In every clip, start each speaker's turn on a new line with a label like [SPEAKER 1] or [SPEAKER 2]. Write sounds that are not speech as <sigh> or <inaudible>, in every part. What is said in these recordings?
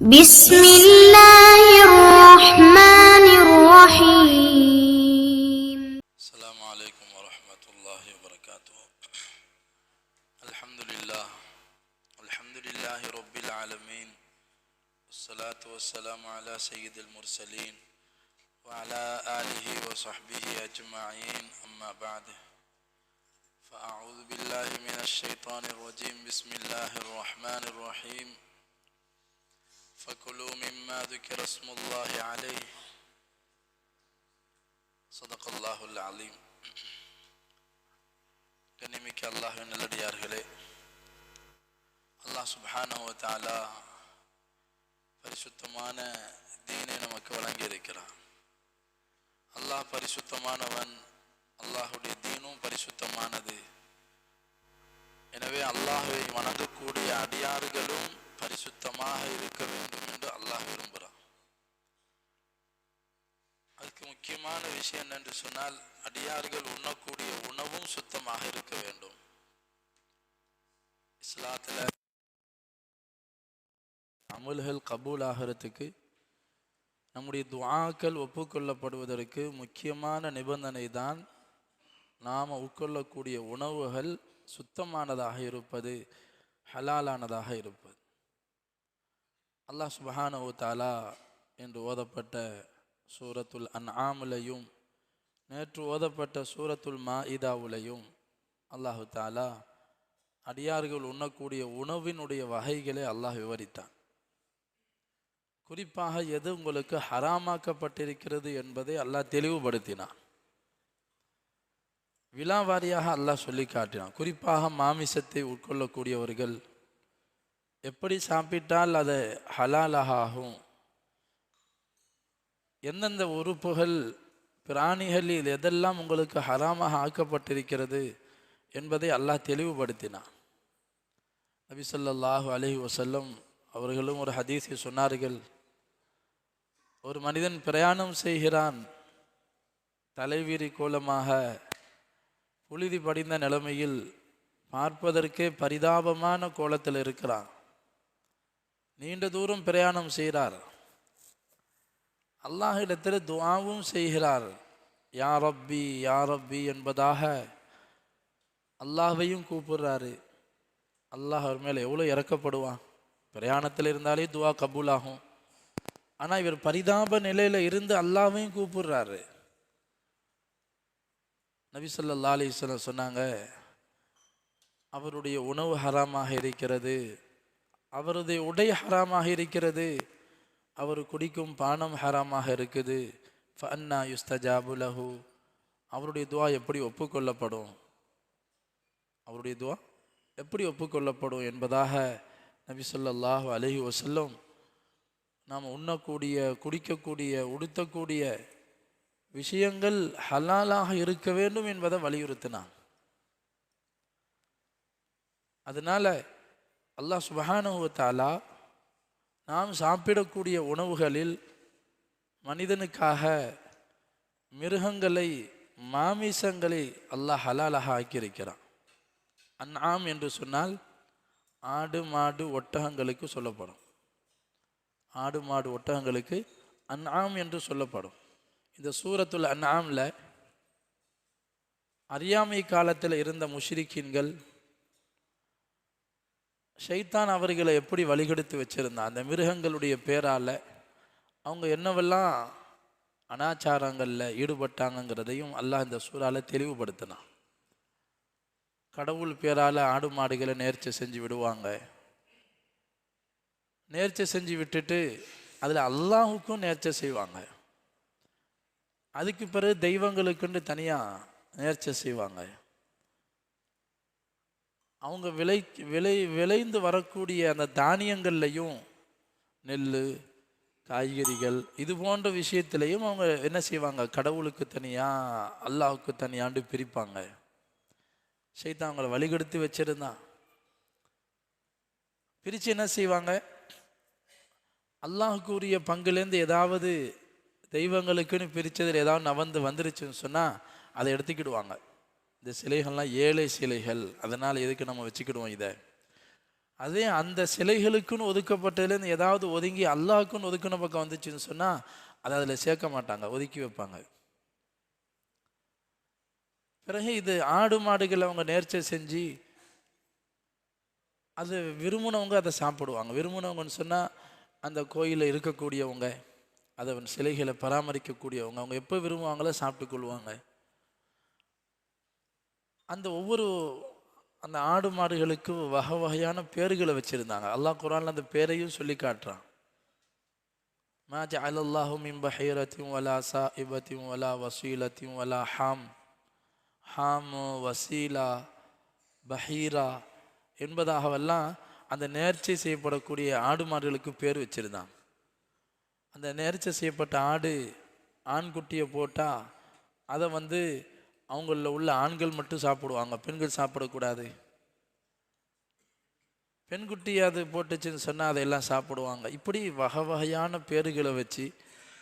[SPEAKER 1] بسم الله الرحمن الرحيم.
[SPEAKER 2] السلام عليكم ورحمة الله وبركاته. الحمد لله. الحمد لله رب العالمين. والصلاة والسلام على سيد المرسلين وعلى آله وصحبه أجمعين. أما بعد فأعوذ بالله من الشيطان الرجيم. بسم الله الرحمن الرحيم. فكلوا مما ذكر اسم الله عليه சதகல்லாஹுல் அலீம் கண்ணிமிக்க அல்லாஹின் நல்லடியார்களே அல்லாஹ் சுப்ஹானஹு வ தஆலா பரிசுத்தமான தீனை நமக்கு வழங்கி இருக்கிறான் அல்லாஹ் பரிசுத்தமானவன் அல்லாஹுடைய தீனும் பரிசுத்தமானது எனவே அல்லாஹ்வை வணங்கக்கூடிய அடியார்களும் பரிசுத்தமாக இருக்க வேண்டும் என்று அல்லாஹ் விரும்புகிறான். அதுக்கு முக்கியமான விஷயம் என்னென்று சொன்னால் அடியார்கள் உண்ணக்கூடிய உணவும் சுத்தமாக இருக்க வேண்டும். இஸ்லாத்தில் அமல்கள் கபூல் ஆகிறதுக்கு நம்முடைய துவாக்கள் ஒப்புக்கொள்ளப்படுவதற்கு முக்கியமான நிபந்தனை தான் நாம் உட்கொள்ளக்கூடிய உணவுகள் சுத்தமானதாக இருப்பது ஹலாலானதாக இருப்பது. அல்லாஹ் சுபஹான தாலா என்று ஓதப்பட்ட சூரத்துல் அன்ஆமுலையும் நேற்று ஓதப்பட்ட சூரத்துல் மா இதாவுலையும் அல்லாஹு தாலா அடியார்கள் உண்ணக்கூடிய உணவினுடைய வகைகளை அல்லாஹ் விவரித்தான். குறிப்பாக எது உங்களுக்கு ஹராமாக்கப்பட்டிருக்கிறது என்பதை அல்லாஹ் தெளிவுபடுத்தினான். விழாவாரியாக அல்லாஹ் சொல்லி காட்டினான். குறிப்பாக மாமிசத்தை உட்கொள்ளக்கூடியவர்கள் எப்படி சாப்பிட்டால் அது ஹலாலாக ஆகும் எந்தெந்த உறுப்புகள் பிராணிகளில் எதெல்லாம் உங்களுக்கு ஹராமாக ஆக்கப்பட்டிருக்கிறது என்பதை அல்லாஹ் தெளிவுபடுத்தினான். நபி சொல்லாஹு அலைஹி வசல்லம் அவர்களும் ஒரு ஹதீஸை சொன்னார்கள் ஒரு மனிதன் பிரயாணம் செய்கிறான் தலைவிரி கோலமாக புழுதி படிந்த நிலைமையில் பார்ப்பதற்கே பரிதாபமான கோலத்தில் இருக்கிறான். நீண்ட தூரம் பிரயாணம் செய்கிறார். அல்லாஹிடத்தில் துவாவும் செய்கிறார். யா ரப்பி யா ரப்பி என்பதாக அல்லாஹையும் கூப்பிடுறாரு. அல்லாஹ் அவர் மேலே எவ்வளோ இறக்கப்படுவான். பிரயாணத்தில் இருந்தாலே துவா கபூல் ஆகும் ஆனால் இவர் பரிதாப நிலையில் இருந்து அல்லாவையும் கூப்பிடுறாரு. நபி ஸல்லல்லாஹு சொன்னாங்க அவருடைய உணவு ஹராமாக இருக்கிறது. அவரது உடை ஹராமாக இருக்கிறது. அவர் குடிக்கும் பானம் ஹராமாக இருக்குது. ஃபன்னா யுஸ்தஜாபு லஹு. அவருடைய துவா எப்படி ஒப்புக்கொள்ளப்படும்? அவருடைய துவா எப்படி ஒப்புக்கொள்ளப்படும் என்பதாக நபி சொல்லாஹு அலஹி வசல்லம் நாம் உண்ணக்கூடிய குடிக்கக்கூடிய உடுத்தக்கூடிய விஷயங்கள் ஹலாலாக இருக்க வேண்டும் என்பதை வலியுறுத்தினான். அதனால் அல்லாஹ் சுபஹானுவத்தாலா நாம் சாப்பிடக்கூடிய உணவுகளில் மனிதனுக்காக மிருகங்களை மாமிசங்களை அல்லாஹ் ஹலாலாக ஆக்கியிருக்கிறான். அன்ஆம் என்று சொன்னால் ஆடு மாடு ஒட்டகங்களுக்கு சொல்லப்படும். ஆடு மாடு ஒட்டகங்களுக்கு அன்ஆம் என்று சொல்லப்படும். இந்த சூரத்துல் அன்ஆம்ல அறியாமை காலத்தில் இருந்த முஷ்ரிக்கின்கள் ஷைத்தான் அவர்களை எப்படி வழிகெடுத்து வச்சிருந்தான்? அந்த மிருகங்களுடைய பேரால் அவங்க என்னவெல்லாம் அனாச்சாரங்களில் ஈடுபட்டாங்கங்கிறதையும் அல்லாஹ் இந்த சூறால தெளிவுபடுத்தினான். கடவுள் பேரால் ஆடு மாடுகளை நேர்ச்சி செஞ்சு விடுவாங்க. நேர்ச்சி செஞ்சு விட்டுட்டு அதில் அல்லாஹுக்கும் நேர்ச்சை செய்வாங்க. அதுக்கு பிறகு தெய்வங்களுக்குன்னு தனியாக நேர்ச்சை செய்வாங்க. அவங்க விளை விளை விளைந்து வரக்கூடிய அந்த தானியங்கள்லையும் நெல் காய்கறிகள் இது போன்ற விஷயத்திலையும் அவங்க என்ன செய்வாங்க? கடவுளுக்கு தனியாக அல்லாஹுக்கு தனியாண்டு பிரிப்பாங்க. சைத்தான் அவங்கள வழிகெடுத்து வச்சிருந்தான் பிரித்து என்ன செய்வாங்க? அல்லாஹுக்கு உரிய பங்குலேருந்து ஏதாவது தெய்வங்களுக்குன்னு பிரித்ததில் ஏதாவது நவந்து வந்துருச்சுன்னு சொன்னால் அதை எடுத்துக்கிடுவாங்க. இந்த சிலைகள்லாம் ஏழை சிலைகள் அதனால் எதுக்கு நம்ம வச்சுக்கிடுவோம் இதை? அதே அந்த சிலைகளுக்குன்னு ஒதுக்கப்பட்டதுலேருந்து ஏதாவது ஒதுங்கி அல்லாஹ்க்குன்னு ஒதுக்குன பக்கம் வந்துச்சுன்னு சொன்னால் அதை அதில் சேர்க்க மாட்டாங்க ஒதுக்கி வைப்பாங்க. பிறகு இது ஆடு மாடுகளை அவங்க நேர்ச்சை செஞ்சு அது விரும்பினவங்க அதை சாப்பிடுவாங்க. விரும்பினவங்கன்னு சொன்னால் அந்த கோயிலில் இருக்கக்கூடியவங்க அதை சிலைகளை பராமரிக்கக்கூடியவங்க அவங்க எப்போ விரும்புவாங்களோ சாப்பிட்டு கொள்வாங்க அந்த ஒவ்வொரு அந்த ஆடு மாடுகளுக்கு வகை வகையான பேர்களை வச்சுருந்தாங்க. அல்லாஹ் குரானில் அந்த பேரையும் சொல்லி காட்டுறான். மா ஜால் அல்லாஹும் இம்பஹீரத்தையும் வலா சா இபத்தையும் வலா வசீலத்தையும் வலா ஹாம். ஹாம் வசீலா பஹீரா என்பதாகவெல்லாம் அந்த நேர்ச்சி செய்யப்படக்கூடிய ஆடு மாடுகளுக்கு பேர் வச்சுருந்தான். அந்த நேர்ச்சி செய்யப்பட்ட ஆடு ஆண்குட்டியை போட்டால் அதை வந்து அவங்களில் உள்ள ஆண்கள் மட்டும் சாப்பிடுவாங்க பெண்கள் சாப்பிடக்கூடாது. பெண்குட்டி அது போட்டுச்சுன்னு சொன்னால் அதையெல்லாம் சாப்பிடுவாங்க. இப்படி வகை வகையான பேர்களை வச்சு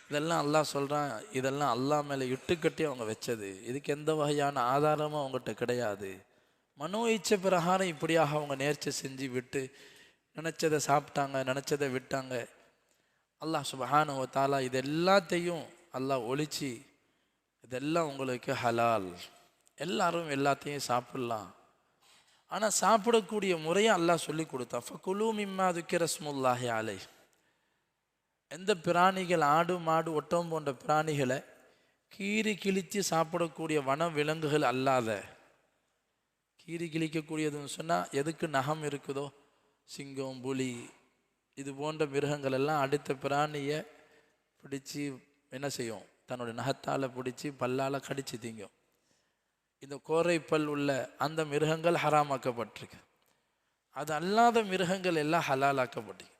[SPEAKER 2] இதெல்லாம் அல்லாஹ் சொல்கிறான் இதெல்லாம் அல்லாஹ் மேலே இட்டுக்கட்டி அவங்க வச்சது. இதுக்கு எந்த வகையான ஆதாரமும் அவங்ககிட்ட கிடையாது. மனோ இச்சை பிரகாரம் இப்படியாக அவங்க நேர்ச்சி செஞ்சு விட்டு நினச்சதை சாப்பிட்டாங்க நினச்சதை விட்டாங்க. அல்லாஹ் சுபஹானுவ தாலா இது எல்லாத்தையும் அல்லாஹ் ஒழிச்சு இதெல்லாம் உங்களுக்கு ஹலால். எல்லாரும் எல்லாத்தையும் சாப்பிட்லாம். ஆனால் சாப்பிடக்கூடிய முறையை அல்லாஹ் சொல்லி கொடுத்தான். ஃபகுலு மிம்மா துக்கிரஸ்முல்லாஹி அலை எந்த பிராணிகள் ஆடு மாடு ஒட்டம் போன்ற பிராணிகளை கீறி கிழித்து சாப்பிடக்கூடிய வன விலங்குகள் அல்லாத கீறி கிழிக்கக்கூடியதுன்னு சொன்னால் எதுக்கு நகம் இருக்குதோ? சிங்கம் புலி இது போன்ற மிருகங்கள் எல்லாம் அடுத்த பிராணியை பிடிச்சி என்ன செய்யும்? தன்னுடைய நகத்தால் பிடிச்சி பல்லால் கடிச்சு திங்கும். இந்த கோரை பல் உள்ள அந்த மிருகங்கள் ஹராமாக்கப்பட்டிருக்கு. அது அல்லாத மிருகங்கள் எல்லாம் ஹலாலாக்கப்பட்டிருக்கு.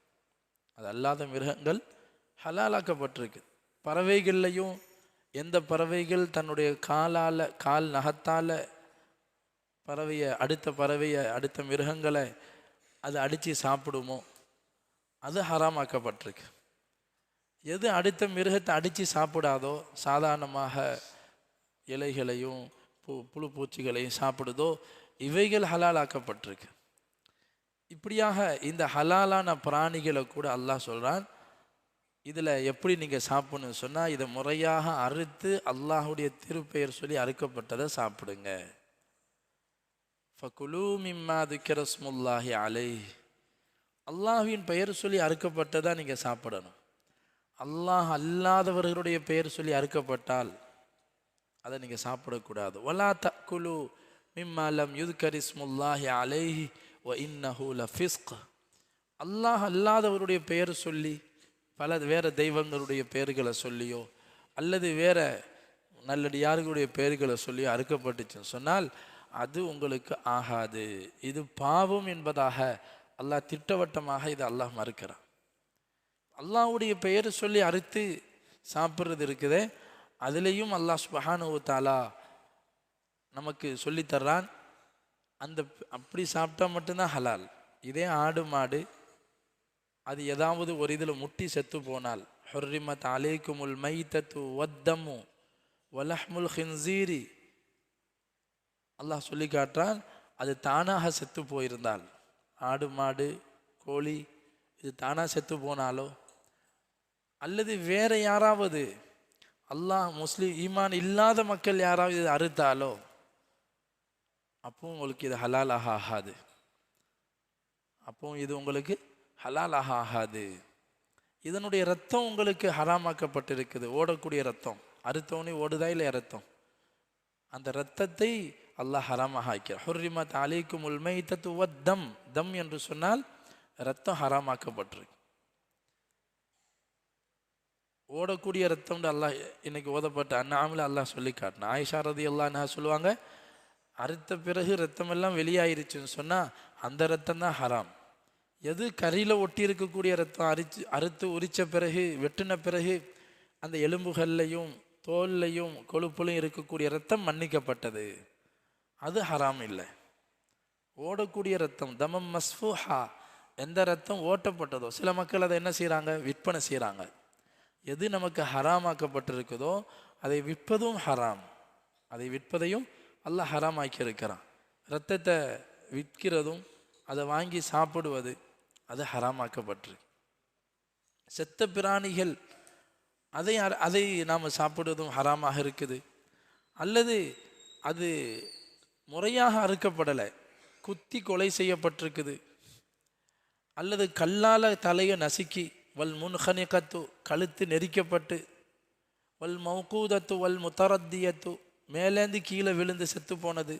[SPEAKER 2] அது அல்லாத மிருகங்கள் ஹலாலாக்கப்பட்டிருக்கு. பறவைகள்லையும் எந்த பறவைகள் தன்னுடைய காலால் கால் நகத்தால் பறவையை அடுத்த பறவையை அடுத்த மிருகங்களை அது அடித்து சாப்பிடுமோ? அது ஹராமாக்கப்பட்டிருக்கு. எது அடுத்த மிருகத்தை அடித்து சாப்பிடாதோ சாதாரணமாக இலைகளையும் பூ புழு பூச்சிகளையும் சாப்பிடுதோ இவைகள் ஹலாலாக்கப்பட்டிருக்கு. இப்படியாக இந்த ஹலாலான பிராணிகளை கூட அல்லாஹ் சொல்கிறான் இதில் எப்படி நீங்கள் சாப்பிடணும்னு சொன்னால் இதை முறையாக அறுத்து அல்லாஹுடைய திருப்பெயர் சொல்லி அறுக்கப்பட்டதை சாப்பிடுங்க. ஃபகுலு மிம்மா துக்கிரஸ்முல்லாஹி அலை அல்லாஹுவின் பெயர் சொல்லி அறுக்கப்பட்டதாக நீங்கள் சாப்பிடணும். அல்லாஹ் அல்லாதவர்களுடைய பெயர் சொல்லி அறுக்கப்பட்டால் அதை நீங்கள் சாப்பிடக்கூடாது. ஒலா தக்குலு மிம்மாலம் யுத்கரிஸ்முல்லாஹி அலைஹி ஒ இன்னஹூல ஃபிஸ்க் அல்லாஹ் அல்லாதவருடைய பெயர் சொல்லி பல வேறு தெய்வங்களுடைய பெயர்களை சொல்லியோ அல்லது வேற நல்லடியார்களுடைய பெயர்களை சொல்லியோ அறுக்கப்பட்டுச்சுன்னு சொன்னால் அது உங்களுக்கு ஆகாது. இது பாவம் என்பதாக அல்லாஹ் திட்டவட்டமாக இதை அல்லாஹ் மறுக்கிறான். அல்லாவுடைய பெயரை சொல்லி அறுத்து சாப்பிட்றது இருக்குதே அதுலேயும் அல்லாஹ் சுபஹானு தாலா நமக்கு சொல்லித்தர்றான். அந்த அப்படி சாப்பிட்டா மட்டும்தான் ஹலால். இதே ஆடு மாடு அது ஏதாவது ஒரு இதில் முட்டி செத்து போனால் ஹொர்ரிமத் அலைக்குமுல் மைத்தத்து வத்தமு வலஹ்முல் ஹின்சீரி. அல்லாஹ் சொல்லி காட்டுறான் அது தானாக செத்து போயிருந்தால். ஆடு மாடு கோழி இது தானாக செத்து போனாலோ அல்லது வேற யாராவது அல்லாஹ் முஸ்லீம் ஈமான் இல்லாத மக்கள் யாராவது இது அறுத்தாலோ அப்போ உங்களுக்கு இது ஹலாலாக ஆகாது. அப்போ இது உங்களுக்கு ஹலாலாக ஆகாது. இதனுடைய ரத்தம் உங்களுக்கு ஹராமாக்கப்பட்டிருக்குது. ஓடக்கூடிய ரத்தம். அறுத்தவனே ஓடுதா இல்லை ரத்தம்? அந்த ரத்தத்தை அல்லாஹ் ஹராமாக ஆக்கிறார் ஹுர்ரிமத் அலைக்கும் உல்மை தத்துவ தம். தம் என்று சொன்னால் ரத்தம் ஹராமாக்கப்பட்டிருக்கு. ஓடக்கூடிய ரத்தம்னு அல்லாஹ் இன்னைக்கு ஓதப்பட்ட அண்ணாமில் அல்லாஹ் சொல்லி காட்டினா ஆயிஷா ரதி அல்லாஹ் சொல்லுவாங்க அறுத்த பிறகு ரத்தம் எல்லாம் வெளியாயிருச்சுன்னு சொன்னால் அந்த ரத்தம் தான் ஹராம். எது கரியில் ஒட்டி இருக்கக்கூடிய ரத்தம் அரிச்சு அறுத்து உரித்த பிறகு வெட்டின பிறகு அந்த எலும்புகள்லையும் தோல்லையும் கொழுப்புலையும் இருக்கக்கூடிய ரத்தம் மன்னிக்கப்பட்டது. அது ஹராம் இல்லை. ஓடக்கூடிய ரத்தம் தமம் மஸ்ஃபுஹா எந்த ரத்தம் ஓட்டப்பட்டதோ சில மக்கள் அதை என்ன செய்கிறாங்க விற்பனை செய்கிறாங்க எது நமக்கு ஹராமாக்கப்பட்டிருக்குதோ அதை விற்பதும் ஹராம். அதை விற்பதையும் அல்லாஹ் ஹராமாக்கி இருக்கிறான் ரத்தத்தை விற்கிறதும் அதை வாங்கி சாப்பிடுவது அது ஹராமாக்கப்பட்டிருக்கு. செத்த பிராணிகள் அதை அதை நாம் சாப்பிடுவதும் ஹராமாக இருக்குது. அல்லது அது முறையாக அறுக்கப்படலை குத்தி கொலை செய்யப்பட்டிருக்குது. அல்லது கல்லால் தலையை நசுக்கி வல் முன்ஹனிகத்து கழுத்து நெரிக்கப்பட்டு வல் மௌகூதத்து வல் முத்தரத்தியத்து மேலேந்து கீழே விழுந்து செத்து போனது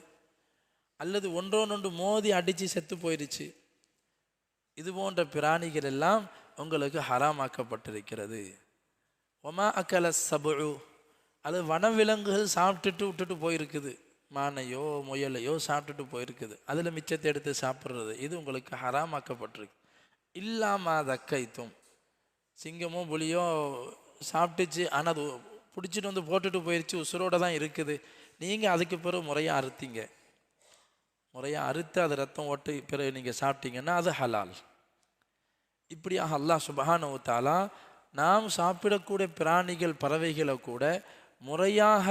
[SPEAKER 2] அல்லது ஒன்றோனொன்று மோதி அடித்து செத்து போயிடுச்சு இது போன்ற பிராணிகள் எல்லாம் உங்களுக்கு ஹராமாக்கப்பட்டிருக்கிறது. ஒமா அக்கல சபுழு அது வனவிலங்குகள் சாப்பிட்டுட்டு விட்டுட்டு போயிருக்குது. மானையோ முயலையோ சாப்பிட்டுட்டு போயிருக்குது. அதில் மிச்சத்தை எடுத்து சாப்பிட்றது. இது உங்களுக்கு ஹராமாக்கப்பட்டிருக்கு. இல்லாமல் தக்கைத்தும் சிங்கமோ புலியோ சாப்பிட்டுச்சு. ஆனால் அது பிடிச்சிட்டு வந்து போட்டுட்டு போயிடுச்சு உசுரோடு தான் இருக்குது. நீங்கள் அதுக்கு பிறகு முறையாக அறுத்தீங்க. முறையாக அறுத்து அது ரத்தம் ஓட்டு பிறகு நீங்கள் சாப்பிட்டீங்கன்னா அது ஹலால். இப்படியாக அல்லாஹ் சுபஹான தஆலா நாம் சாப்பிடக்கூடிய பிராணிகள் பறவைகளை கூட முறையாக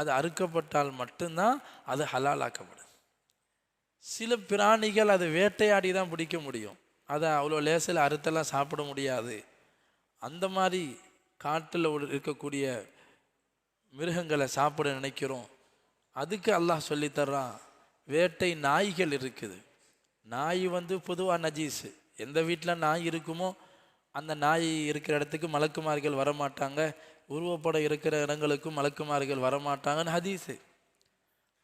[SPEAKER 2] அது அறுக்கப்பட்டால் மட்டும்தான் அது ஹலாலாக்கப்படும். சில பிராணிகள் அது வேட்டையாடி தான் பிடிக்க முடியும். அதை அவ்வளோ லேசில் அறுத்தெல்லாம் சாப்பிட முடியாது. அந்த மாதிரி காட்டில் இருக்கக்கூடிய மிருகங்களை சாப்பிட நினைக்கிறோம். அதுக்கு அல்லாஹ் சொல்லித் தர்றான் வேட்டை நாய்கள் இருக்குது. நாய் வந்து பொதுவாக நஜீஸு. எந்த வீட்டில் நாய் இருக்குமோ அந்த நாய் இருக்கிற இடத்துக்கு மலக்குமார்கள் வரமாட்டாங்க. உருவப்படம் இருக்கிற இடங்களுக்கு மலக்குமார்கள் வரமாட்டாங்கன்னு ஹதீஸு.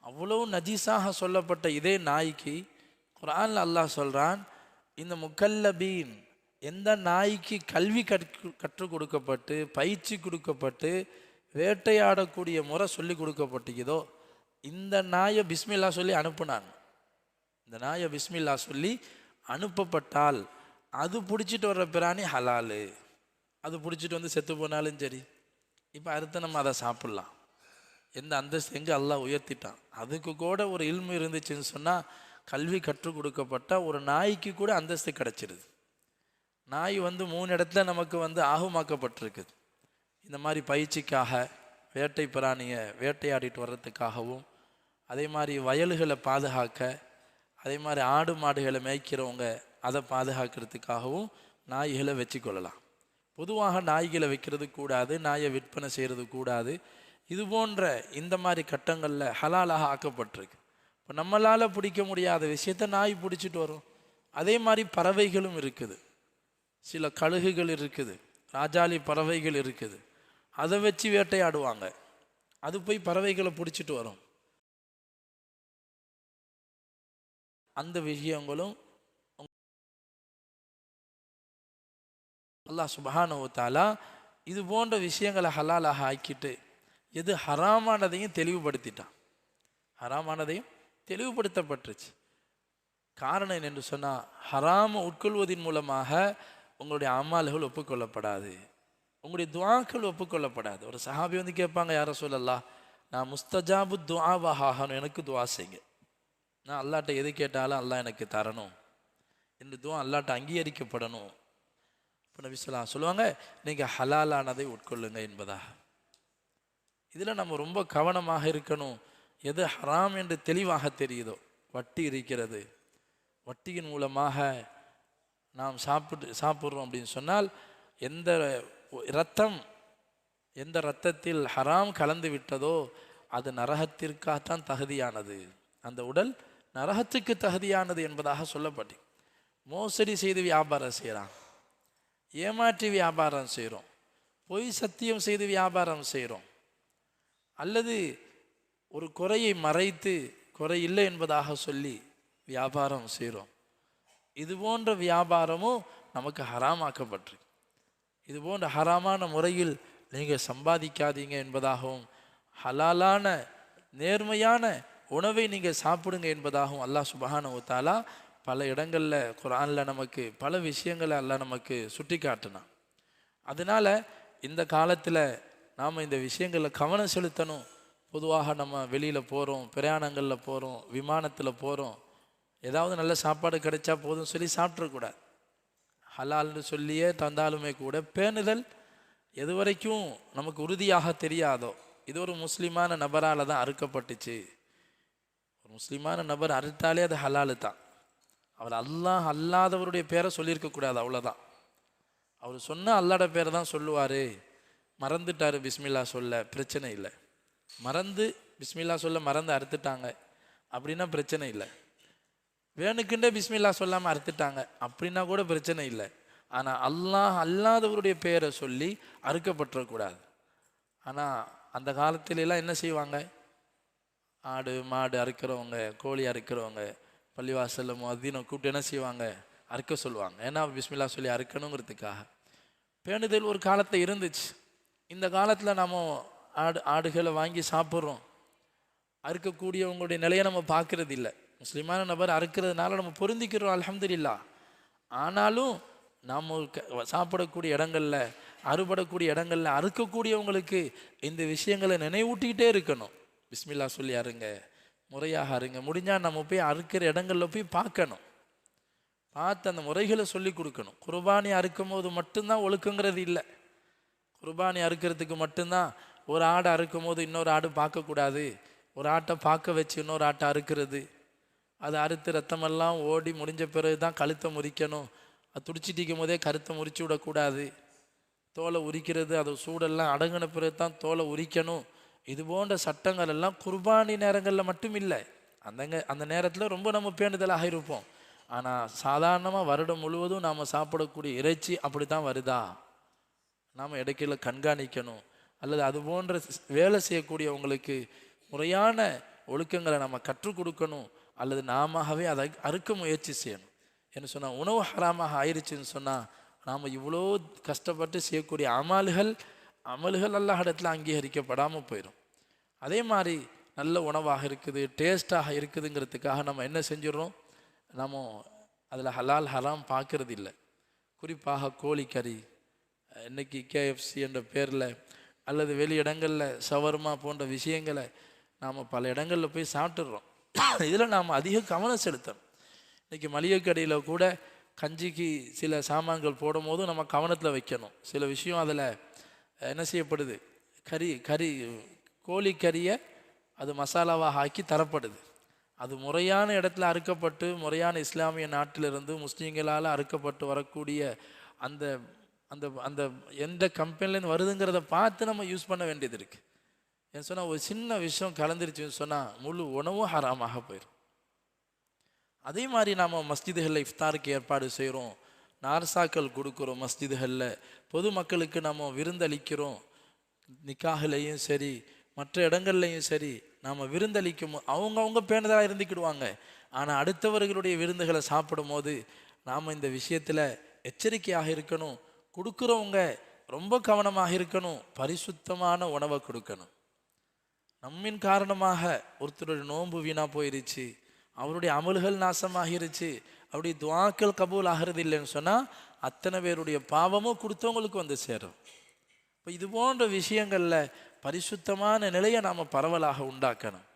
[SPEAKER 2] அவ்வளவு நஜீஸாக சொல்லப்பட்ட இதே நாய்க்கு குரான் அல்லாஹ் சொல்கிறான் இந்த முக்கல்லபீன் எந்த நாய்க்கு கல்வி கற்று கற்றுக் கொடுக்கப்பட்டு பயிற்சி கொடுக்கப்பட்டு வேட்டையாடக்கூடிய முறை சொல்லி கொடுக்கப்பட்டுக்குதோ இந்த நாயை பிஸ்மில்லா சொல்லி அனுப்புனான் இந்த நாயை பிஸ்மில்லா சொல்லி அனுப்பப்பட்டால் அது பிடிச்சிட்டு வர்ற பிராணி ஹலாலு. அது பிடிச்சிட்டு வந்து செத்து போனாலும் சரி இப்போ அடுத்து நம்ம அதை சாப்பிட்லாம். எந்த அந்தஸ்து எங்கே எல்லாம் உயர்த்திட்டான். அதுக்கு கூட ஒரு இல்மு இருந்துச்சுன்னு சொன்னால் கல்வி கற்றுக் கொடுக்கப்பட்ட ஒரு நாய்க்கு கூட அந்தஸ்து கிடச்சிடுது நாய் வந்து மூணு இடத்துல நமக்கு வந்து ஆகுமாக்கப்பட்டிருக்குது. இந்த மாதிரி பயிற்சிக்காக வேட்டை பிராணியை வேட்டையாடிட்டு வர்றதுக்காகவும் அதே மாதிரி வயல்களை பாதுகாக்க அதே மாதிரி ஆடு மாடுகளை மேய்க்கிறவங்க அதை பாதுகாக்கிறதுக்காகவும் நாய்களை வச்சுக்கொள்ளலாம். பொதுவாக நாய்களை வைக்கிறது கூடாது நாயை விற்பனை செய்கிறது கூடாது. இது போன்ற இந்த மாதிரி கட்டங்களில் ஹலாலாக ஆக்கப்பட்டிருக்கு. இப்போ நம்மளால் பிடிக்க முடியாத விஷயத்த நாய் பிடிச்சிட்டு வரும். அதே மாதிரி பறவைகளும் இருக்குது. சில கழுகுகள் இருக்குது ராஜாளி பறவைகள் இருக்குது. அதை வச்சு வேட்டையாடுவாங்க. அது போய் பறவைகளை பிடிச்சிட்டு வரும். அந்த விஷயங்களும் அல்லாஹ் சுபஹானஹு இது போன்ற விஷயங்களை ஹலாலாக ஆக்கிட்டு எது ஹராமானதையும் தெளிவுபடுத்திட்டான். ஹராமானதையும் தெளிவுபடுத்தப்பட்டுருச்சு. காரணம் என்னென்று சொன்னால் ஹராம உட்கொள்வதன் மூலமாக உங்களுடைய அமால்கள் ஒப்புக்கொள்ளப்படாது. உங்களுடைய துவாக்கள் ஒப்புக்கொள்ளப்படாது. ஒரு சஹாபி வந்து கேட்பாங்க யாரை சொல்லலாம் நான் முஸ்தஜாபு துவாவாகணும் எனக்கு துவா செய்யுங்க. நான் அல்லாட்ட எது கேட்டாலும் அல்லா எனக்கு தரணும். இந்த துவா அல்லாட்ட அங்கீகரிக்கப்படணும். இப்போ நபி சொல்லுவாங்க நீங்கள் ஹலாலானதை உட்கொள்ளுங்க என்பதாக. இதில் நம்ம ரொம்ப கவனமாக இருக்கணும். எது ஹராம் என்று தெளிவாக தெரியுதோ? வட்டி இருக்கிறது. வட்டியின் மூலமாக நாம் சாப்பிட்டு சாப்பிட்றோம் அப்படின்னு சொன்னால் எந்த இரத்தம் எந்த இரத்தத்தில் ஹராம் கலந்து விட்டதோ அது நரகத்திற்காகத்தான் தகுதியானது. அந்த உடல் நரகத்துக்கு தகுதியானது என்பதாக சொல்லப்பட்டு மோசடி செய்து வியாபாரம் செய்கிறான் ஏமாற்றி வியாபாரம் செய்கிறோம் பொய் சத்தியம் செய்து வியாபாரம் செய்கிறோம் அல்லது ஒரு குறையை மறைத்து குறை இல்லை என்பதாக சொல்லி வியாபாரம் செய்கிறோம் இது போன்ற வியாபாரமும் நமக்கு ஹராமாக்கப்பட்டிருக்கு. இது போன்ற ஹராமான முறையில் நீங்கள் சம்பாதிக்காதீங்க என்பதாகவும் ஹலாலான நேர்மையான உணவை நீங்கள் சாப்பிடுங்க என்பதாகவும் அல்லாஹ் சுபஹான தஆலா பல இடங்களில் குரானில் நமக்கு பல விஷயங்களை எல்லாம் நமக்கு சுட்டி காட்டினான் அதனால் இந்த காலத்தில் நாம் இந்த விஷயங்களில் கவனம் செலுத்தணும். பொதுவாக நம்ம வெளியில் போகிறோம் பிரயாணங்களில் போகிறோம் விமானத்தில் போகிறோம் ஏதாவது நல்ல சாப்பாடு கிடைச்சா போதும் சொல்லி சாப்பிட்றக்கூடாது ஹலால்னு சொல்லியே தந்தாலுமே கூட பேணுதல் எது வரைக்கும் நமக்கு உறுதியாக தெரியாதோ. இது ஒரு முஸ்லீமான நபரால் தான் அறுக்கப்பட்டுச்சு. ஒரு முஸ்லீமான நபர் அறுத்தாலே அது ஹலாலு தான். அவர் அல்லாஹ் அல்லாதவருடைய பேரை சொல்லியிருக்கக்கூடாது அவ்வளோதான் அவர் சொன்ன அல்லாட பேரை தான் சொல்லுவார். மறந்துட்டார் பிஸ்மில்லா சொல்ல பிரச்சனை இல்லை. மறந்து பிஸ்மில்லா சொல்ல மறந்து அறுத்துட்டாங்க அப்படின்னா பிரச்சனை இல்லை. வேணுக்குண்டே பிஸ்மில்லா சொல்லாமல் அறுத்துட்டாங்க. அப்படின்னா கூட பிரச்சனை இல்லை. ஆனால் அல்லாஹ் அல்லாதவருடைய பெயரை சொல்லி அறுக்கப்பட்டுறக்கூடாது. ஆனால் அந்த காலத்திலலாம் என்ன செய்வாங்க? ஆடு மாடு அறுக்கிறவங்க கோழி அறுக்கிறவங்க பள்ளிவாசலில் மதினம் கூப்பிட்டு என்ன செய்வாங்க? அறுக்க சொல்லுவாங்க. ஏன்னா பிஸ்மில்லா சொல்லி அறுக்கணுங்கிறதுக்காக. பேணுதல் ஒரு காலத்தில் இருந்துச்சு. இந்த காலத்தில் நம்ம ஆடு ஆடுகளை வாங்கி சாப்பிட்றோம். அறுக்கக்கூடியவங்களுடைய நிலையை நம்ம பார்க்கறது இல்லை முஸ்லீமான நபர் அறுக்கிறதுனால நம்ம பொருந்திக்கிறோம் அலமதுல்லா ஆனாலும் நாம் க- சாப்பிடக்கூடிய இடங்களில் அறுபடக்கூடிய இடங்களில் அறுக்கக்கூடியவங்களுக்கு இந்த விஷயங்களை நினைவூட்டிக்கிட்டே இருக்கணும். பிஸ்மில்லா சொல்லி அருங்க முறையாக அருங்க. முடிஞ்சால் நம்ம போய் அறுக்கிற இடங்கள்ல போய் பார்க்கணும். பார்த்து அந்த முறைகளை சொல்லி கொடுக்கணும். குர்பானி அறுக்கும் போது மட்டும்தான் ஒழுக்கங்கிறது இல்லை. குர்பானி அறுக்கிறதுக்கு மட்டும்தான் ஒரு ஆடை அறுக்கும் போது இன்னொரு ஆடு பார்க்கக்கூடாது. ஒரு ஆட்டை பார்க்க வச்சு இன்னொரு ஆட்டை அறுக்கிறது. அது அறுத்து ரத்தமெல்லாம் ஓடி முடிஞ்ச பிறகு தான் கழுத்தை முறிக்கணும். அது துடிச்சிட்டிக்கும் போதே கருத்தை முறிச்சு விடக்கூடாது. தோலை உரிக்கிறது அது சூடெல்லாம் அடங்கின பிறகு தான் தோலை உரிக்கணும். இது போன்ற சட்டங்கள் எல்லாம் குர்பானி நேரங்களில் மட்டும் இல்லை. அந்தங்க அந்த நேரத்தில் ரொம்ப நம்ம பேணுதலாக இருப்போம். ஆனால் சாதாரணமாக வருடம் முழுவதும் நாம் சாப்பிடக்கூடிய இறைச்சி அப்படி தான் வருதா? நாம் இடைக்கையில் கண்காணிக்கணும். அல்லது அது போன்ற வேலை செய்யக்கூடியவங்களுக்கு முறையான ஒழுக்கங்களை நம்ம கற்றுக் கொடுக்கணும். அல்லது நாமவே அதை அறுக்க முயற்சி செய்யணும். என்ன சொன்னால் உணவு ஹராமாக ஆயிடுச்சுன்னு சொன்னால் நாம் இவ்வளோ கஷ்டப்பட்டு செய்யக்கூடிய அமல்கள் அமல்கள் அல்லாஹ் இடத்துல அங்கீகரிக்கப்படாமல் போயிடும் அதே மாதிரி நல்ல உணவாக இருக்குது டேஸ்ட்டாக இருக்குதுங்கிறதுக்காக நம்ம என்ன செஞ்சிடறோம்? நம்ம அதில் ஹலால் ஹராம் பார்க்கறது இல்லை குறிப்பாக கோழிக்கறி இன்றைக்கி கேஎஃப்சி என்ற பேரில் அல்லது வெளி இடங்களில் சவர்மா போன்ற விஷயங்களை நாம் பல இடங்களில் போய் சாப்பிட்டுடுறோம். <coughs> இதில் நாம் அதிக கவனம் செலுத்தணும். இன்றைக்கி மளிகை கடையில் கூட கஞ்சிக்கு சில சாமான்கள் போடும் போது நம்ம கவனத்தில் வைக்கணும். சில விஷயம் அதில் என்ன செய்யப்படுது? கறி கறி கோழி கறியை அது மசாலாவாக ஆக்கி தரப்படுது. அது முறையான இடத்துல அறுக்கப்பட்டு முறையான இஸ்லாமிய நாட்டிலிருந்து முஸ்லீம்களால் அறுக்கப்பட்டு வரக்கூடிய அந்த அந்த அந்த எந்த கம்பெனிலேருந்து வருதுங்கிறத பார்த்து நம்ம யூஸ் பண்ண வேண்டியது இருக்குது ஏன் சொன்னால் ஒரு சின்ன விஷயம் கலந்துருச்சுன்னு சொன்னால் முழு உணவும் ஹராமாக போயிடும் அதே மாதிரி நாம் மஸ்ஜிதுகளில் இஃப்தாருக்கு ஏற்பாடு செய்கிறோம் நார்சாக்கள் கொடுக்குறோம் மஸ்ஜிதுகளில் பொதுமக்களுக்கு நம்ம விருந்தளிக்கிறோம் நிக்காகலையும் சரி மற்ற இடங்கள்லையும் சரி நாம் விருந்தளிக்கும் அவங்கவுங்க பேணதாக பேணுதலாக இருந்துக்கிடுவாங்க. ஆனால் அடுத்தவர்களுடைய விருந்துகளை சாப்பிடும் போது நாம் இந்த விஷயத்தில் எச்சரிக்கையாக இருக்கணும் கொடுக்குறவங்க ரொம்ப கவனமாக இருக்கணும் பரிசுத்தமான உணவை கொடுக்கணும். நம்மின் காரணமாக ஒருத்தருடைய நோன்பு வீணா போயிருச்சு அவருடைய அமல்கள் நாசமாகிருச்சு அப்படி துவாக்கள் கபூல் ஆகிறது இல்லைன்னு சொன்னால் அத்தனை பேருடைய பாவமும் கொடுத்தவங்களுக்கு வந்து சேரும். இப்போ இது போன்ற விஷயங்களில் பரிசுத்தமான நிலையை நாம் பரவலாக உண்டாக்கணும்.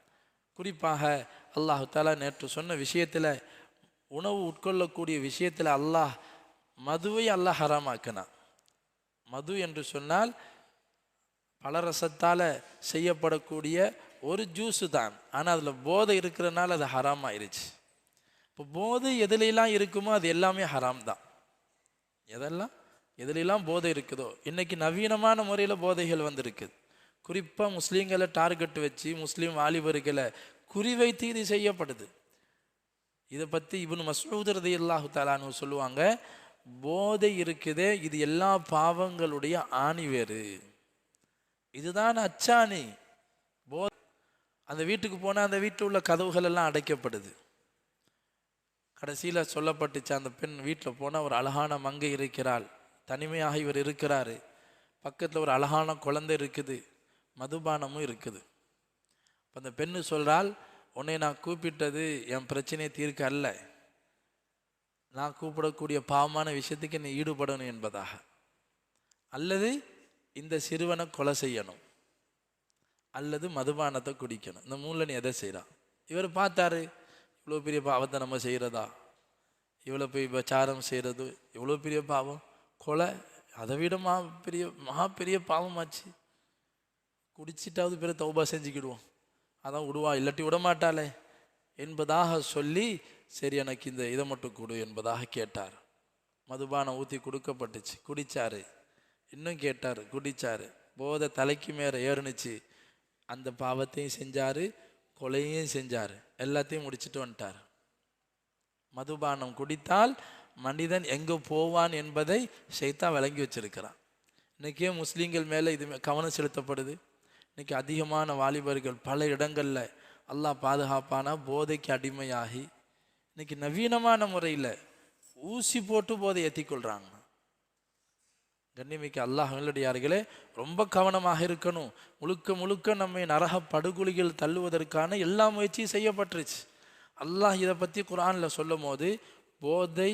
[SPEAKER 2] குறிப்பாக அல்லாஹு தாலா நேற்று சொன்ன விஷயத்தில் உணவு உட்கொள்ளக்கூடிய விஷயத்தில் அல்லாஹ் மதுவை அல்லாஹ் ஹராமாக்கினான். மது என்று சொன்னால் பலரசத்தால் செய்யப்படக்கூடிய ஒரு ஜூஸு தான். ஆனால் அதில் போதை இருக்கிறனால அது ஹராம் ஆயிடுச்சு இப்போ போதை எதுலெல்லாம் இருக்குமோ அது எல்லாமே ஹராம் தான். எதெல்லாம்? எதுலெல்லாம் போதை இருக்குதோ. இன்றைக்கி நவீனமான முறையில் போதைகள் வந்திருக்குது குறிப்பாக முஸ்லீம்களை டார்கெட் வச்சு முஸ்லீம் வாலிபர்களை குறிவைத்து இது செய்யப்படுது. இதை பற்றி இவனு மசூத் இல்லாஹு தாலான்னு சொல்லுவாங்க போதை இருக்குதே இது எல்லா பாவங்களுடைய ஆணி வேறு இதுதான் அச்சாணி. போ அந்த வீட்டுக்கு போனால் அந்த வீட்டில் உள்ள கதவுகள் எல்லாம் அடைக்கப்படுது. கடைசியில் சொல்லப்பட்டுச்சு அந்த பெண் வீட்டில் போனால் ஒரு அழகான மங்கை இருக்கிறாள். தனிமையாக இவர் இருக்கிறாரு. பக்கத்தில் ஒரு அழகான குழந்தை இருக்குது. மதுபானமும் இருக்குது. இப்போ அந்த பெண்ணு சொல்கிறாள் உன்னை நான் கூப்பிட்டது என் பிரச்சனையை தீர்க்க அல்ல. நான் கூப்பிடக்கூடிய பாவமான விஷயத்துக்கு நீ ஈடுபடணும் என்பதாக. அல்லது இந்த சிறுவனை கொலை செய்யணும். அல்லது மதுபானத்தை குடிக்கணும். இந்த மூணில் நீ எதை செய்கிறான் இவர் பார்த்தாரு இவ்வளோ பெரிய பாவத்தை நம்ம செய்கிறதா இவ்வளோ பெரிய விபச்சாரம் செய்கிறது இவ்வளோ பெரிய பாவம்? கொலை? அதை விட மா பெரிய மகா பெரிய பாவமாச்சு. குடிச்சிட்டாவது பிற தௌபா செஞ்சுக்கிடுவோம். அதான் விடுவா. இல்லாட்டி விட மாட்டாளே. என்பதாக சொல்லி சரி எனக்கு இந்த இதை மட்டும் கொடு என்பதாக கேட்டார். மதுபானம் ஊற்றி கொடுக்கப்பட்டுச்சு. குடித்தாரு இன்னும் கேட்டார் குடித்தார் போதை தலைக்கு மேலே ஏறுனுச்சு. அந்த பாவத்தையும் செஞ்சாரு கொலையும் செஞ்சார். எல்லாத்தையும் முடிச்சுட்டு வந்துட்டார். மதுபானம் குடித்தால் மனிதன் எங்கே போவான் என்பதை சைத்தா விளங்கி வச்சிருக்கிறான். இன்றைக்கே முஸ்லீம்கள் மேலே இது கவனம் செலுத்தப்படுது. இன்னைக்கு அதிகமான வாலிபர்கள் பல இடங்களில் அல்லாஹ் பாதுகாப்பான? போதைக்கு அடிமையாகி இன்னைக்கு நவீனமான முறையில் ஊசி போட்டு போதை ஏற்றிக்கொள்கிறாங்க கண்ணியமிக்க அல்லாஹ்களுடையார்களே ரொம்ப கவனமாக இருக்கணும். முழுக்க முழுக்க நம்மை நரக படுகொலிகள் தள்ளுவதற்கான எல்லா முயற்சியும் செய்யப்பட்டுருச்சு. அல்லாஹ் இதை பற்றி குரானில் சொல்லும் போது போதை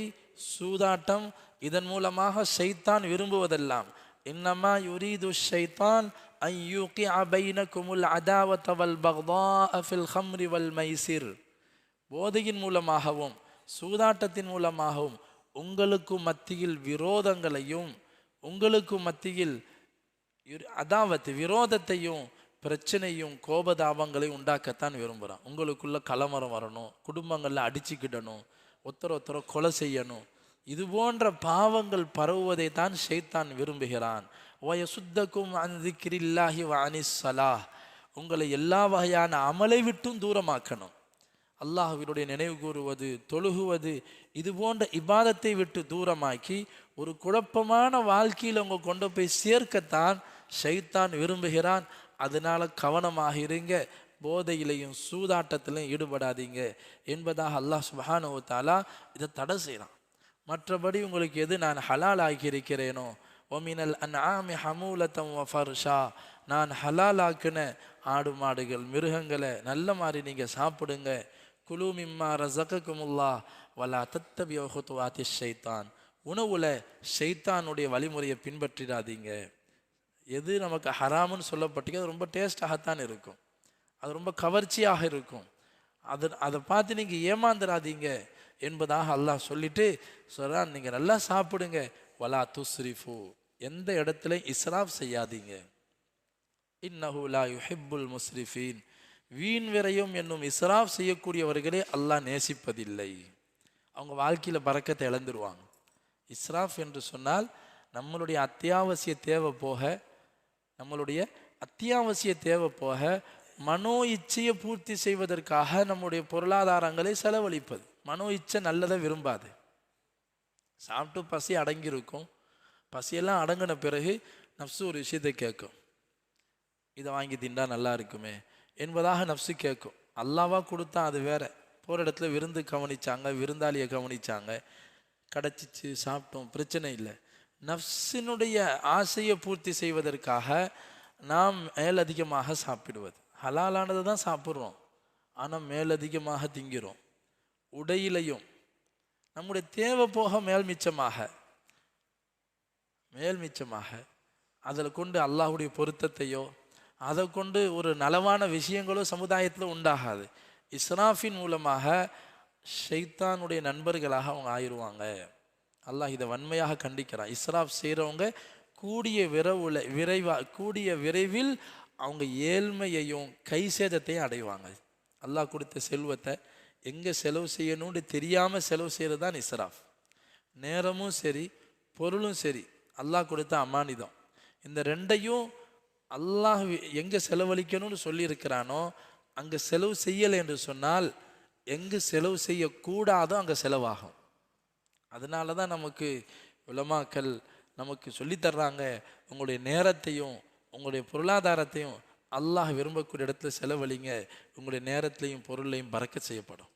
[SPEAKER 2] சூதாட்டம் இதன் மூலமாக ஷைத்தான் விரும்புவதெல்லாம். இன்னமா யுரீது ஷைத்தான் ஐயூகி அபைன குமுல் அதாவத்தவல் பக்தா அஃபில் ஹம்ரி வல் மைசிர். போதையின் மூலமாகவும் சூதாட்டத்தின் மூலமாகவும் உங்களுக்கு மத்தியில் விரோதங்களையும் உங்களுக்கு மத்தியில் இரு- அதாவது விரோதத்தையும் பிரச்சனையும் கோபதாபங்களையும் உண்டாக்கத்தான் விரும்புகிறான் உங்களுக்குள்ள கலமரம் வரணும் குடும்பங்களில் அடிச்சுக்கிடணும் ஒருத்தர் ஒருத்தரை கொலை செய்யணும். இது போன்ற பாவங்கள் பரவுவதை தான் ஷைத்தான் விரும்புகிறான். வயசுத்தக்கும் அந்திக்கிரில்லாஹி வாணி சலாஹ். உங்களை எல்லா வகையான அமலை விட்டும் தூரமாக்கணும். அல்லாஹுவினுடைய நினைவு கூறுவது தொழுகுவது இது போன்ற இபாதத்தை விட்டு தூரமாக்கி ஒரு குழப்பமான வாழ்க்கையில் அவங்க கொண்டு போய் சேர்க்கத்தான் ஷைத்தான் விரும்புகிறான். அதனால கவனமாக இருங்க. போதையிலையும் சூதாட்டத்திலையும் ஈடுபடாதீங்க என்பதாக அல்லாஹ் சுப்ஹானஹு இதை தடை செய்கிறான் மற்றபடி உங்களுக்கு எது நான் ஹலால் ஆக்கியிருக்கிறேனோ ஒமினல் அன் ஆமி ஹமூலத்தம் ஃபர்ஷா நான் ஹலால் ஆக்கின ஆடு மாடுகள் மிருகங்களை நல்ல மாதிரி நீங்கள் சாப்பிடுங்க. குலு மிம்மா ரசகுமுல்லா வலா தத்தபியோ ஹுத்துவாத்தி ஷைத்தான். உணவுல ஷைத்தானுடைய வழிமுறையை பின்பற்றிடாதீங்க. எது நமக்கு ஹராமுன்னு சொல்லப்பட்டீங்க அது ரொம்ப டேஸ்டாகத்தான் இருக்கும். அது ரொம்ப கவர்ச்சியாக இருக்கும். அது அதை பார்த்து நீங்கள் ஏமாந்துடாதீங்க என்பதாக அல்லாஹ் சொல்லிட்டு சொல்கிறான் நீங்கள் நல்லா சாப்பிடுங்க. வலா துஸ்ரிஃபு. எந்த இடத்துல இஸ்ராஃப் செய்யாதீங்க. இன்னஹுலா யுஹிப்புல் முஸ்ரிஃபீன். வீண் விரையும் என்னும் இஸ்ராஃப் செய்யக்கூடியவர்களே அல்லாஹ் நேசிப்பதில்லை. அவங்க வாழ்க்கையில் பறக்கத்தை இழந்துருவாங்க. இஸ்ராஃப் என்று சொன்னால் நம்மளுடைய அத்தியாவசிய தேவை போக நம்மளுடைய அத்தியாவசிய தேவை போக மனோ இச்சையை பூர்த்தி செய்வதற்காக நம்முடைய பொருளாதாரங்களை செலவழிப்பது. மனோ இச்சை நல்லதை விரும்பாது. சாப்பிட்டு பசி அடங்கியிருக்கும். பசியெல்லாம் அடங்கின பிறகு நப்சு ஒரு விஷயத்தை கேட்கும். இதை வாங்கி திண்டா நல்லா இருக்குமே? என்பதாக நப்சு கேட்கும். அல்லாவாக கொடுத்தா அது வேற. போகிற இடத்துல விருந்து கவனிச்சாங்க விருந்தாளியை கவனிச்சாங்க. கிடச்சிச்சு சாப்பிட்டோம் பிரச்சனை இல்லை. நப்சினுடைய ஆசையை பூர்த்தி செய்வதற்காக நாம் மேலதிகமாக சாப்பிடுவது. ஹலாலானது தான் சாப்பிட்றோம். ஆனால் மேலதிகமாக திங்கிறோம். உடையிலையும். நம்முடைய தேவை போக மேல் மிச்சமாக. மேல் மிச்சமாக. அதில் கொண்டு அல்லாஹ்வுடைய பொருத்தத்தையோ அதை கொண்டு ஒரு நலவான விஷயங்களோ சமுதாயத்தில் உண்டாகாது. இஸ்ராஃபின் மூலமாக ஷைத்தானுடைய நண்பர்களாக அவங்க ஆயிடுவாங்க அல்லாஹ் இதை வன்மையாக கண்டிக்கிறான். இஸ்ராஃப் செய்கிறவங்க கூடிய விரைவுல விரைவாக கூடிய விரைவில் அவங்க ஏழ்மையையும் கை சேதத்தையும் அடைவாங்க. அல்லாஹ் கொடுத்த செல்வத்தை எங்கே செலவு செய்யணும்னு தெரியாமல் செலவு செய்கிறது தான் இஸ்ராஃப். நேரமும் சரி பொருளும் சரி அல்லாஹ் கொடுத்த அமானிதம். இந்த ரெண்டையும் அல்லாஹ் எங்கே செலவழிக்கணும்னு சொல்லியிருக்கிறானோ அங்கே செலவு செய்யலை என்று சொன்னால் எங்கு செலவு செய்யக்கூடாதோ அங்கே செலவாகும். அதனால தான் நமக்கு உலமாக்கள் நமக்கு சொல்லித்தர்றாங்க உங்களுடைய நேரத்தையும் உங்களுடைய பொருளாதாரத்தையும் அல்லாஹ் விரும்பக்கூடிய இடத்துல செலவழிங்க உங்களுடைய நேரத்திலையும் பொருளையும் பறக்க செய்யப்படும்.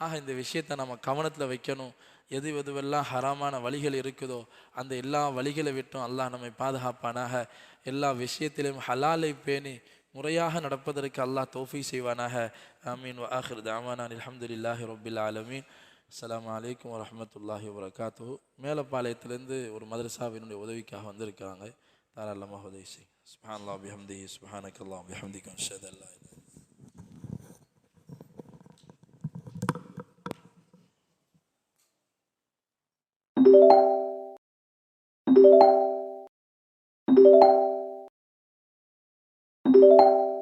[SPEAKER 2] ஆக இந்த விஷயத்தை நம்ம கவனத்தில் வைக்கணும். எது எதுவெல்லாம் ஹராமான வழிகள் இருக்குதோ அந்த எல்லா வழிகளை விட்டும் அல்லாஹ் நம்மை பாதுகாப்பானாக. எல்லா விஷயத்திலும் ஹலாலை பேணி முறையாக நடப்பதற்கு அல்லாஹ் தோஃபி செய்வானாக. ஆமீன். ஆஹிர் தாமானான் அலமதுல்லாஹி ரொபில் ஆலமீன். அஸ்லாம் அலைக்கும் வரமத்துல்லாஹி வரகாத்து மேலப்பாளையத்திலேருந்து ஒரு மதரசாவினுடைய உதவிக்காக வந்திருக்காங்க தாராளமாக உதவி செய்யும் சுஹான் அல்லாஹ் சுப்ஹானக்கல்லாஹ் பிஹம்திக அஷ்ஹது அல்லா Thank you.